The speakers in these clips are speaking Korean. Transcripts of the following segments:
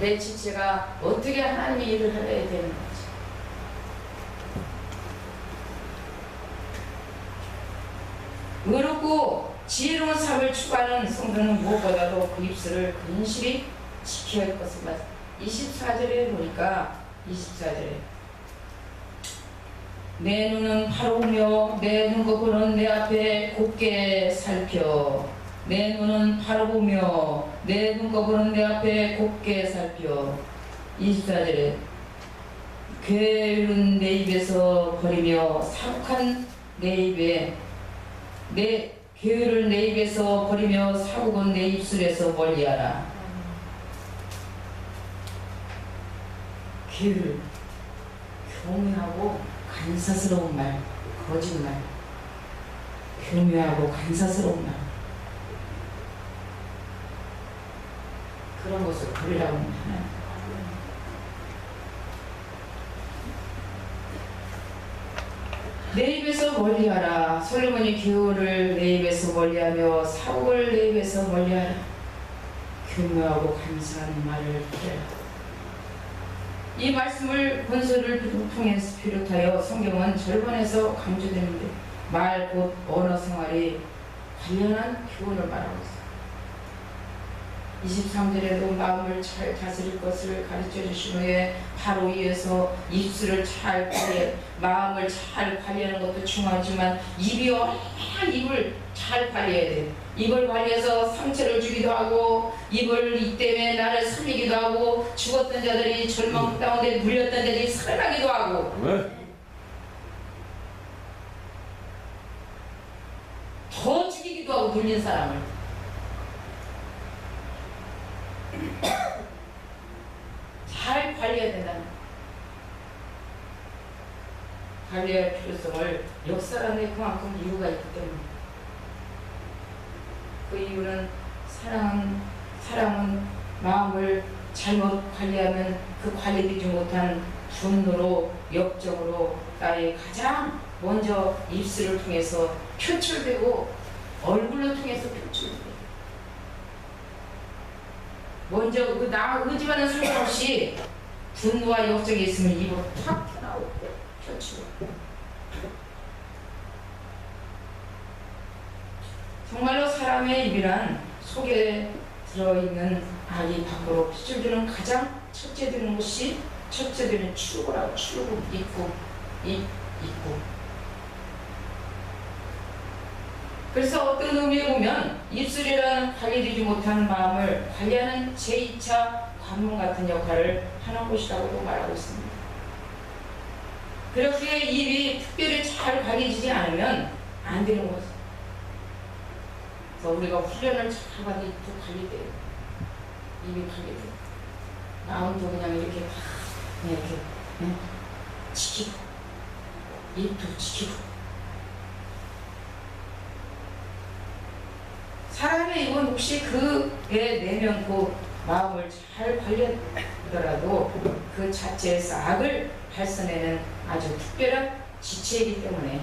내 지체가 어떻게 하나님의 일을 하려 되는 거지. 의롭고 지혜로운 삶을 추구하는 성도는 무엇보다도 그 입술을 근실히 지켜야 할 것을 말 24절에 보니까 24절에 내 눈은 바로보며 내 눈꺼풀은 내 앞에 곱게 살펴 내 눈은 바로보며 내 눈꺼풀은 내 앞에 곱게 살펴 24절에 게으른 내 입에서 버리며 사악한 내 입에 내 게으를 내 입에서 버리며 사국은 내 입술에서 멀리하라. 게으를 교묘하고 간사스러운 말 거짓말 교묘하고 간사스러운 말 그런 것을 하나님 내 입에서 멀리하라. 솔로몬이 교훈을 내 입에서 멀리하며 사고를 내 입에서 멀리하라. 교묘하고 감사한 말을 피하라. 이 말씀을 본서를 통해서 비롯하여 성경은 절반에서 강조되는데 말 곧 언어 생활이 관련한 교훈을 말하고 있습니다. 23절에도 마음을 잘 다스릴 것을 가르쳐 주신 후에 바로 위에서 입술을 잘 관리, 마음을 잘 관리하는 것도 중요하지만 입이 얼마나 입을 잘 관리해야 돼. 입을 관리해서 상처를 주기도 하고 입을 이 때문에 나를 살리기도 하고 죽었던 자들이 절망 가운데 물렸던 자들이 살아나기도 하고 아멘. 더 죽이기도 하고 돌린 사람을 잘 관리해야 된다는 거예요. 관리할 필요성을 역사 안에 그만큼 이유가 있기 때문에 그 이유는 사랑, 사랑은 마음을 잘못 관리하면 그 관리되지 못한 분노로 역정으로 나의 가장 먼저 입술을 통해서 표출되고 얼굴을 통해서 표출돼요. 먼저 그 나 의지와는 상관없이 분노와 역정이 있으면 입으로 탁 튀어나오고 표출. 정말로 사람의 입이란 속에 들어있는 아이 밖으로 표출되는 가장 첫째 되는 것이 첫째 되는 출구라고 출구 입구 입 입구 그래서 어떤 의미에 보면 입술이라는 관리되지 못한 마음을 관리하는 제2차 관문 같은 역할을 하는 곳이라고도 말하고 있습니다. 그렇게 입이 특별히 잘 관리되지 않으면 안 되는. 그래서 우리가 훈련을 잘 받아 입도 관리돼요. 입이 관리돼요. 마음도 그냥 이렇게 다 그냥 이렇게 네? 지키고 입도 지키고 사람의 입은 혹시 그의 내면고 마음을 잘 관리하더라도 그 자체에서 악을 발산해는 아주 특별한 지체이기 때문에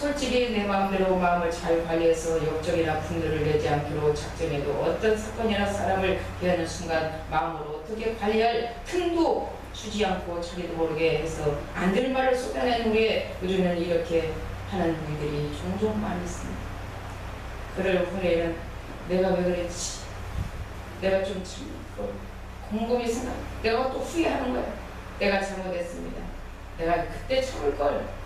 솔직히 내 마음대로 마음을 잘 관리해서 역적이나 분노를 내지 않기로 작정해도 어떤 사건이나 사람을 대하는 순간 마음으로 어떻게 관리할 틈도 주지 않고 자기도 모르게 해서 안 될 말을 쏟아낸 후에 우리는 이렇게 하는 일들이 종종 많이 있습니다. 그럴 후에는 내가 왜 그랬지? 내가 좀 곰곰이 생각, 내가 또 후회하는 거야. 내가 잘못했습니다. 내가 그때 참을 걸.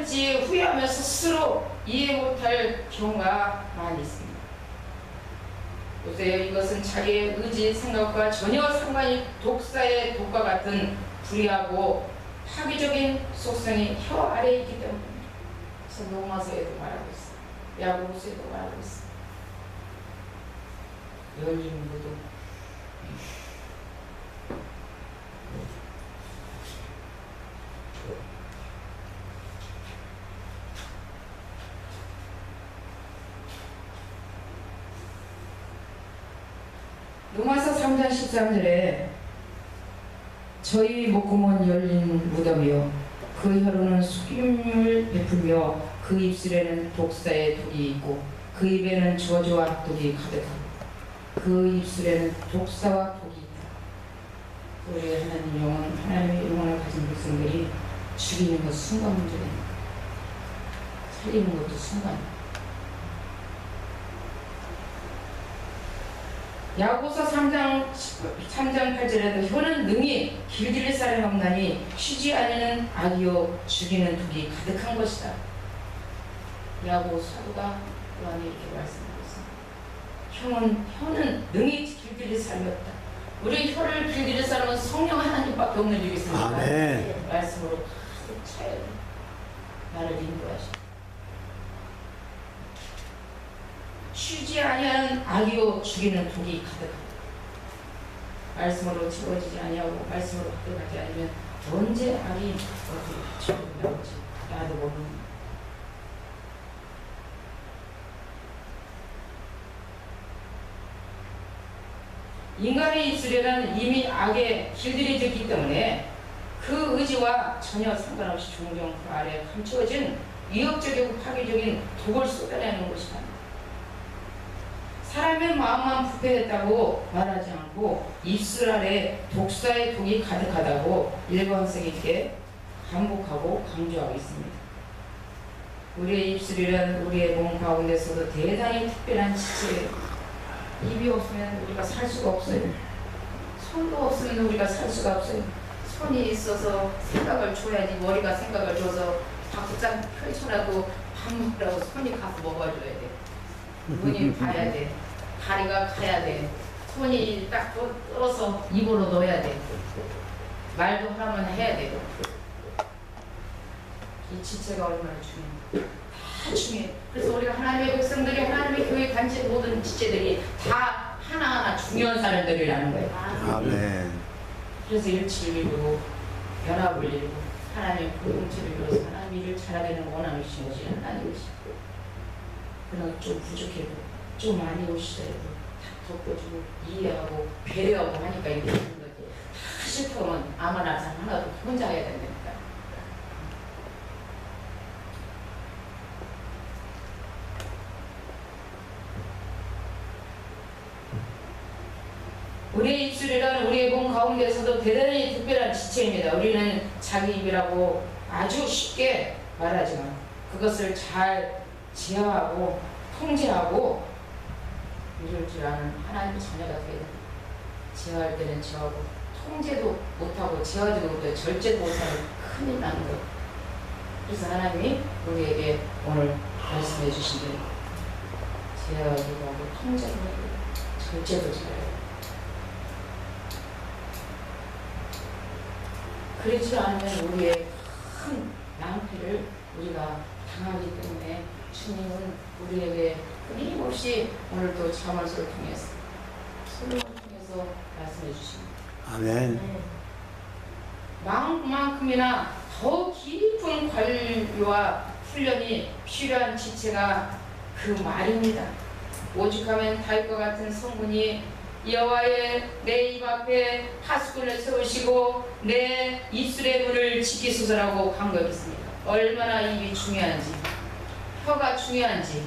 했지 후회하면서 스스로 이해 못할 경우가 많이 있습니다. 보세요. 이것은 자기의 의지, 생각과 전혀 상관이 독사의 독과 같은 불의하고 파괴적인 속성이 혀 아래에 있기 때문입니다. 그래서 로마서에도 말하고 있어요. 야고보서에도 말하고 있어요. 열린 무도 로마서 3장 13절에 저희 목구멍은 열린 무덤이요 그 혀로는 속임을 베풀며 그 입술에는 독사의 독이 있고 그 입에는 저주와 독이 가득하고 그 입술에는 독사와 독이 있다. 우리 하나님 영혼, 하나님의 영혼을 가진 백성들이 죽이는 것 순간 문제입니다. 살리는 것도 순간. 야고서 3장 3장 8절에도 혀는 능히 길들일 사람 없나니 쉬지 아니는 악이요 죽이는 독이 가득한 것이다. 야고 사도가 요한이 이렇게 말씀하고 있습니다. 혀는 혀는 능히 길들일 사람이 없다. 우리 혀를 길들일 사람은 성령 하나님밖에 없는 줄 있습니다. 아멘. 말씀으로 가득 차야 돼. 나를 인도하시고 쉬지 아니하는 악이요 죽이는 독이 가득하다. 말씀으로 채워지지 아니하고 말씀으로 가득하지 않으면 언제 악이 어디 나올지 나도 모르는 인간의 입술에는 이미 악에 길들여졌기 때문에 그 의지와 전혀 상관없이 종종 그 아래 감추어진 위협적이고 파괴적인 독을 쏟아내는 것이다. 사람의 마음만 부패했다고 말하지 않고 입술 아래 독사의 독이 가득하다고 일관성있게 반복하고 강조하고 있습니다. 우리의 입술이란 우리의 몸 가운데서도 대단히 특별한 지체예요. 입이 없으면 우리가 살 수가 없어요. 손도 없으면 우리가 살 수가 없어요. 손이 있어서 생각을 줘야지 머리가 생각을 줘서 밥상 펼쳐라도 밥 먹으라고 손이 가서 먹어줘야 돼. 눈이 봐야 돼. 다리가 가야 돼. 손이 딱 떠- 떠서 입으로 넣어야 돼. 말도 하면 해야 돼. 이 지체가 얼마나 중요해. 다 중요해. 그래서 우리가 하나님의 백성들이 하나님의 교회 단체 모든 지체들이 다 하나하나 중요한 사람들이라는 거예요. 아멘. 그래서 일치를 이루고 연합을 이루고 하나님의 공동체를 이루어서 하나님 일을 잘하게 원하신 것이 하나님이시고 그러나 좀 부족해도 좀 많이 오시더라도 다 덮어주고 이해하고 배려하고 하니까 이게 되는 거지 다 실패하면 아무나 잘 하나도 혼자 해야 된다니까 우리의 입술이란 우리의 몸 가운데서도 대단히 특별한 지체입니다. 우리는 자기 입이라고 아주 쉽게 말하지만 그것을 잘 제어하고 통제하고 이룰 줄 아는 하나님의 자녀가 되어야 됩니다. 제어할 때는 제어하고 통제도 못하고 제어하지도 못하고 절제도 못하는 큰일 나는 거예요. 그래서 하나님이 우리에게 오늘 말씀해 주신 대로 제어하기도 하고 통제도 하고 절제도 잘해요. 그렇지 않으면 우리의 큰 낭패를 우리가 당하기 때문에 주님은 우리에게 끊임없이 오늘도 자문서를 통해서 설명을 통해서 말씀해 주십니다. 아멘. 마음만큼이나 더 깊은 관리와 훈련이 필요한 지체가 그 말입니다. 오죽하면 다윗과 같은 성분이 여호와의 내 입 앞에 파수꾼을 세우시고 내 입술의 문을 지키소서라고 강구했습니다. 얼마나 입이 중요한지, 혀가 중요한지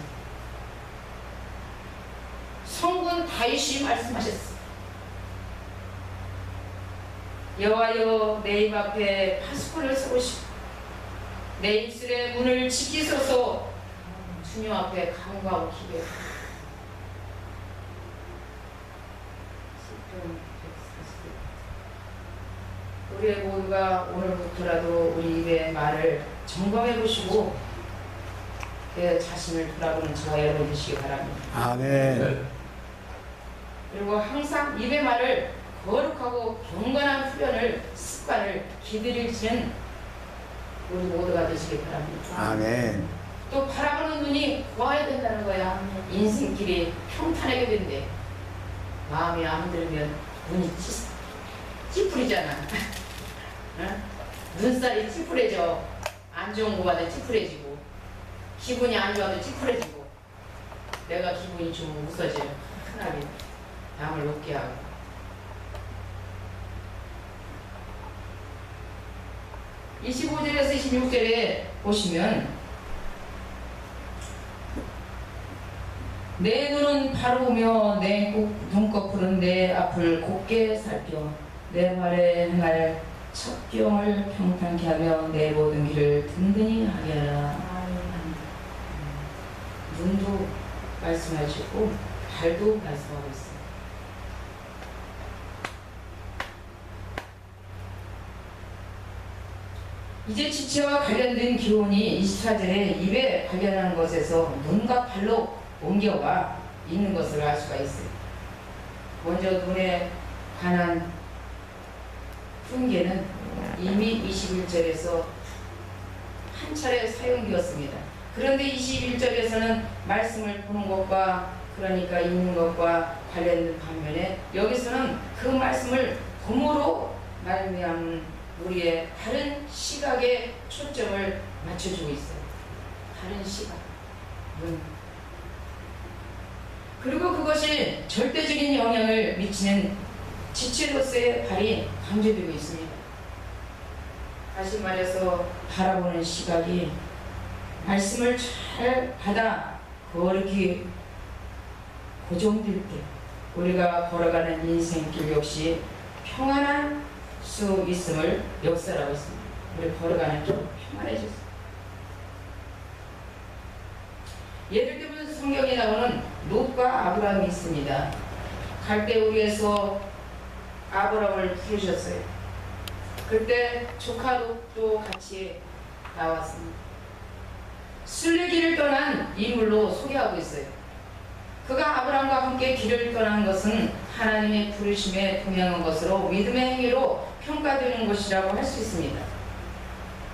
성군 다윗이 말씀하셨습니다. 여호와여 내 입 앞에 파수꾼을 세우시고 내 입술의 문을 지키소서 주님 앞에 강구하고 기도했습니다. 우리의 모두가 오늘부터라도 우리 입의 말을 점검해 보시고 내 자신을 돌아보는 저와 여러분 되시기 바랍니다. 아멘. 그리고 항상 입의 말을 거룩하고 경건한 훈련을 습관을 기들이시는 우리 모두가 되시기 바랍니다. 아멘. 또 바라보는 눈이 고와야 된다는 거야. 인생길이 평탄하게 된대. 마음이 안 들면 눈이 찌, 찌푸리잖아. 응? 눈살이 찌푸려져. 안 좋은 거 봐도 찌푸려지고 기분이 안 좋아도 찌푸려지고 내가 기분이 좀 웃어져. 흔하게 남을 웃게 하고 (25절에서 26절에) 보시면 내 눈은 바로우며 내 꼭- 눈꺼풀은 내 앞을 곱게 살펴 내 말에 행할 첩경을 평탄케 하며 내 모든 길을 든든히 하게 하라 눈도 말씀하시고 발도 말씀하고 있어요. 이제 지체와 관련된 기운이 24절에 입에 관련한 것에서 눈과 발로 옮겨가 있는 것을 알 수가 있어요. 먼저 눈에 관한 훈계는 이미 21절에서 한 차례 사용되었습니다. 그런데 21절에서는 말씀을 보는 것과 그러니까 읽는 것과 관련된 반면에 여기서는 그 말씀을 봄으로 말미암은 우리의 다른 시각에 초점을 맞춰주고 있어요. 다른 시각, 눈. 그리고 그것이 절대적인 영향을 미치는 지체로서의 발이 강조되고 있습니다. 다시 말해서 바라보는 시각이 말씀을 잘 받아 거르기 고정될 때 우리가 걸어가는 인생길 역시 평안한 수 있음을 역사라고 있습니다. 우리 걸어가는 길 평안해졌어요. 예를 들면 성경에 나오는 롯과 아브라함이 있습니다. 갈대우리에서 아브라함을 부르셨어요. 그때 조카 롯도 같이 나왔습니다. 순례길을 떠난 인물로 소개하고 있어요. 그가 아브라함과 함께 길을 떠난 것은 하나님의 부르심에 동행한 것으로 믿음의 행위로 평가되는 것이라고 할 수 있습니다.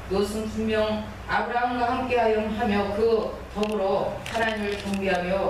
롯은 분명 아브라함과 함께하여 하며 그 덤으로 하나님을 경배하며